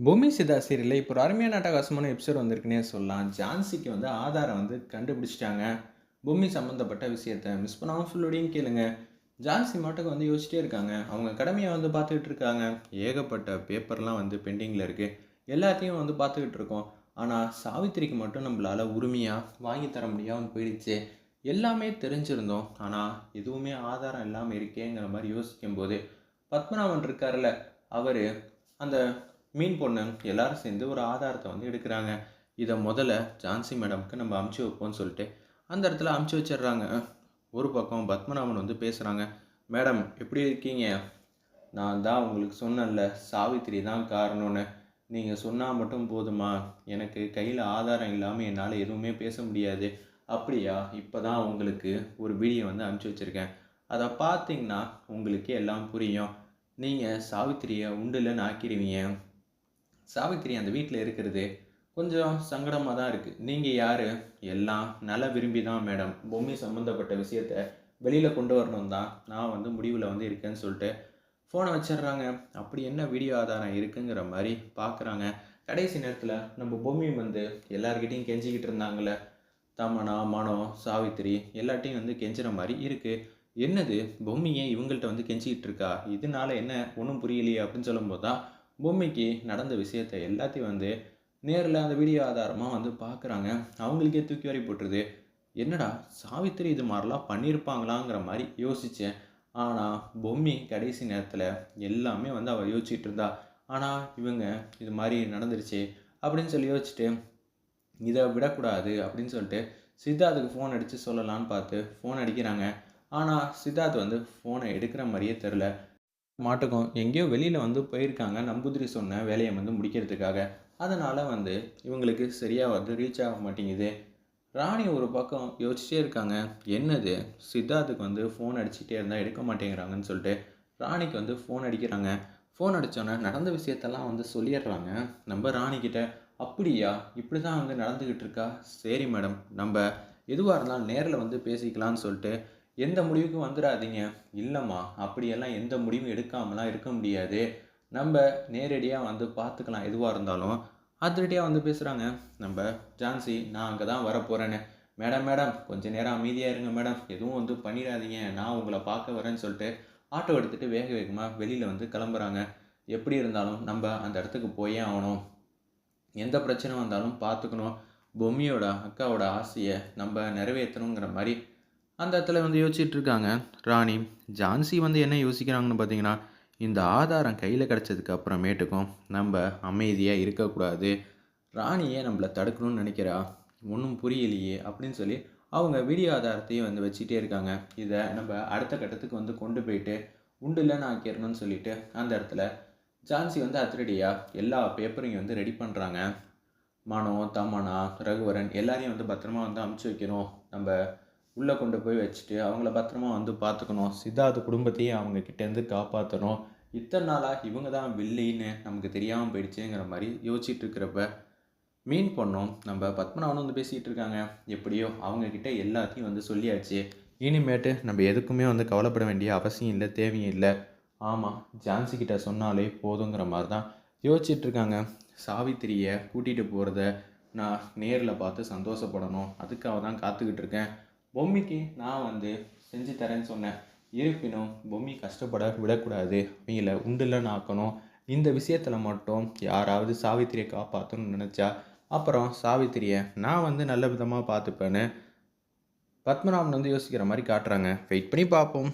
பூமி சிதா சீரியலில் இப்போ ஒரு அருமையான அட்டகாசமான எபிசோட் வந்திருக்குன்னே சொல்லலாம். ஜான்சிக்கு வந்து ஆதாரம் வந்து கண்டுபிடிச்சிட்டாங்க. பூமி சம்மந்தப்பட்ட விஷயத்த மிஸ் பண்ணாமல் ஃபுல்லோடையும் கேளுங்க. ஜான்சி மட்டும் வந்து யோசிச்சிட்டே இருக்காங்க. அவங்க கடமையை வந்து பார்த்துக்கிட்டு இருக்காங்க. ஏகப்பட்ட பேப்பர்லாம் வந்து பெண்டிங்கில் இருக்குது எல்லாத்தையும் வந்து பார்த்துக்கிட்டு இருக்கோம். ஆனால் சாவித்திரிக்கு மட்டும் நம்மளால் உரிமையாக வாங்கி தர முடியாமல் போயிடுச்சு. எல்லாமே தெரிஞ்சிருந்தோம். ஆனால் எதுவுமே ஆதாரம் இல்லாமல் இருக்கேங்கிற மாதிரி யோசிக்கும்போது பத்மநாபன் இருக்கார்ல அவர் அந்த மீன் பொண்ணு எல்லாரும் சேர்ந்து ஒரு ஆதாரத்தை வந்து எடுக்கிறாங்க. இதை முதல்ல ஜான்சி மேடம்க்கு நம்ம அமுச்சு வைப்போம்னு சொல்லிட்டு அந்த இடத்துல அமுச்சு வச்சிடுறாங்க. ஒரு பக்கம் பத்மநாபன் வந்து பேசுகிறாங்க மேடம் எப்படி இருக்கீங்க? நான் தான் உங்களுக்கு சொன்னேன்ல சாவித்திரி தான் காரணம்னு. நீங்கள் சொன்னால் மட்டும் போதுமா? எனக்கு கையில் ஆதாரம் இல்லாமல் என்னால் எதுவுமே பேச முடியாது. அப்படியா? இப்போ தான் உங்களுக்கு ஒரு வீடியோ வந்து அனுப்பிச்சி வச்சுருக்கேன். அதை பார்த்தீங்கன்னா உங்களுக்கே எல்லாம் புரியும். நீங்கள் சாவித்திரியை உண்டுலன்னு ஆக்கிடுவீங்க. சாவித்திரி அந்த வீட்டில் இருக்கிறது கொஞ்சம் சங்கடமாக தான் இருக்குது நீங்கள் யார்? எல்லாம் நல விரும்பி தான் மேடம். பொம்மை சம்மந்தப்பட்ட விஷயத்த வெளியில் கொண்டு வரணும் தான் நான் வந்து முடிவில் வந்து இருக்கேன்னு சொல்லிட்டு ஃபோனை வச்சிடுறாங்க. அப்படி என்ன வீடியோ ஆதாரம் இருக்குங்கிற மாதிரி பார்க்குறாங்க கடைசி நேரத்தில் நம்ம பொம்மி வந்து எல்லார்கிட்டையும் கெஞ்சிக்கிட்டு இருந்தாங்களே தமனா மனோ சாவித்திரி எல்லாட்டையும் வந்து கெஞ்சுற மாதிரி இருக்குது என்னது? பொம்மியை இவங்கள்ட்ட வந்து கெஞ்சிக்கிட்டு இருக்கா? இதனால என்ன ஒன்றும் புரியலையே அப்படின்னு சொல்லும்போது தான் பொம்மைக்கு நடந்த விஷயத்தை எல்லாத்தையும் வந்து நேரில் அந்த வீடியோ ஆதாரமாக வந்து பார்க்குறாங்க அவங்களுக்கே தூக்கி வரி போட்டுருது. என்னடா சாவித்திரி இது மாதிரிலாம் பண்ணியிருப்பாங்களாங்கிற மாதிரி யோசித்தேன் ஆனால் பொம்மி கடைசி நேரத்தில் எல்லாமே வந்து அவள் யோசிச்சுட்டு இருந்தா. ஆனால் இவங்க இது மாதிரி நடந்துருச்சு அப்படின்னு சொல்லி யோசிச்சுட்டு இதை விடக்கூடாது அப்படின்னு சொல்லிட்டு சித்தார்த்துக்கு ஃபோன் அடித்து சொல்லலான்னு பார்த்து ஃபோன் அடிக்கிறாங்க. ஆனால் சித்தார்த் வந்து ஃபோனை எடுக்கிற மாதிரியே தெரில மாட்டுக்கும் எங்கேயோ வெளியில் வந்து போயிருக்காங்க. நம்புதிரி சொன்ன வேலையை வந்து முடிக்கிறதுக்காக. அதனால் வந்து இவங்களுக்கு சரியாக வந்து ரீச் ஆக மாட்டேங்குது. ராணி ஒரு பக்கம் யோசிச்சிட்டே இருக்காங்க. என்னது? சித்தார்த்துக்கு வந்து ஃபோன் அடிச்சுட்டே இருந்தால் எடுக்க மாட்டேங்கிறாங்கன்னு சொல்லிட்டு ராணிக்கு வந்து ஃபோன் அடிக்கிறாங்க. ஃபோன் அடித்தோன்னே நடந்த விஷயத்தெல்லாம் வந்து சொல்லிடுறாங்க. நம்ம ராணிக்கிட்ட அப்படியா? இப்படி தான் வந்து நடந்துக்கிட்டு இருக்கா? சரி மேடம் நம்ம எதுவாக இருந்தாலும் நேரில் வந்து பேசிக்கலாம்னு சொல்லிட்டு எந்த முடிவுக்கும் வந்துடாதீங்க இல்லைம்மா அப்படியெல்லாம் எந்த முடிவும் எடுக்காமலாம் இருக்க முடியாது. நம்ம நேரடியாக வந்து பார்த்துக்கலாம் எதுவாக இருந்தாலும். அதிரடியாக வந்து பேசுகிறாங்க நம்ம ஜான்சி நான் அங்கே தான் வரப்போகிறேன்னு மேடம் மேடம் கொஞ்சம் நேரம் அமைதியாக இருங்க மேடம். எதுவும் வந்து பண்ணிடாதீங்க. நான் உங்களை பார்க்க வரேன்னு சொல்லிட்டு ஆட்டோ எடுத்துகிட்டு வேக வேகமாக வெளியில் வந்து கிளம்புறாங்க. எப்படி இருந்தாலும் நம்ம அந்த இடத்துக்கு போயே ஆகணும். எந்த பிரச்சனை வந்தாலும் பார்த்துக்கணும் பொம்மியோட அக்காவோட ஆசையை நம்ம நிறைவேற்றணுங்கிற மாதிரி அந்த இடத்துல வந்து யோசிச்சுட்டு இருக்காங்க. ராணி ஜான்சி வந்து என்ன யோசிக்கிறாங்கன்னு பார்த்தீங்கன்னா இந்த ஆதாரம் கையில் கிடச்சதுக்கு அப்புறமேட்டுக்கும் நம்ம அமைதியாக இருக்கக்கூடாது. ராணியே நம்மளை தடுக்கணும்னு நினைக்கிறா. ஒன்றும் புரியலையே அப்படின்னு சொல்லி அவங்க வீடியோ ஆதாரத்தையும் வந்து வச்சுட்டே இருக்காங்க. இதை நம்ம அடுத்த கட்டத்துக்கு வந்து கொண்டு போயிட்டு உண்டுலன்னு ஆக்கிடணும்னு சொல்லிட்டு அந்த இடத்துல ஜான்சி வந்து அதிரடியாக எல்லா பேப்பரையும் வந்து ரெடி பண்ணுறாங்க மனோ தமனா ரகுவரன் எல்லாரையும் வந்து பத்திரமா வந்து அமுச்சு வைக்கணும். நம்ம உள்ளே கொண்டு போய் வச்சுட்டு அவங்கள பத்திரமா வந்து பார்த்துக்கணும். சித்தார்த்த குடும்பத்தையும் அவங்க கிட்டேருந்து காப்பாற்றணும் இத்தனை நாளாக இவங்க தான் வில்லின்னு நமக்கு தெரியாமல் போயிடுச்சுங்கிற மாதிரி யோசிச்சுட்டு இருக்கிறப்ப மீன் பண்ணோம் நம்ம பத்மநாபனும் வந்து பேசிகிட்டு இருக்காங்க எப்படியோ அவங்கக்கிட்ட எல்லாத்தையும் வந்து சொல்லியாச்சு. இனிமேட்டு நம்ம எதுக்குமே வந்து கவலைப்பட வேண்டிய அவசியம் இல்லை தேவையும் இல்லை. ஆமாம் ஜான்சி கிட்ட சொன்னாலே போதுங்கிற மாதிரி தான் யோசிச்சுட்டு இருக்காங்க சாவித்திரியை கூட்டிகிட்டு போகிறத நான் நேரில் பார்த்து சந்தோஷப்படணும். அதுக்காக தான் காத்துக்கிட்டு இருக்கேன் பொம்மிக்கு நான் வந்து செஞ்சு தரேன்னு சொன்னேன். இருப்பினும் பொம்மி கஷ்டப்பட விடக்கூடாது. அவங்கள உண்டுலன்னு ஆக்கணும் இந்த விஷயத்தில் மட்டும் யாராவது சாவித்திரியை காப்பாற்றணும்னு நினச்சா அப்புறம் சாவித்திரியை நான் வந்து நல்ல விதமாக பார்த்துப்பேன்னு பத்மநாபன் வந்து யோசிக்கிற மாதிரி காட்டுறாங்க. வெயிட் பண்ணி பார்ப்போம்.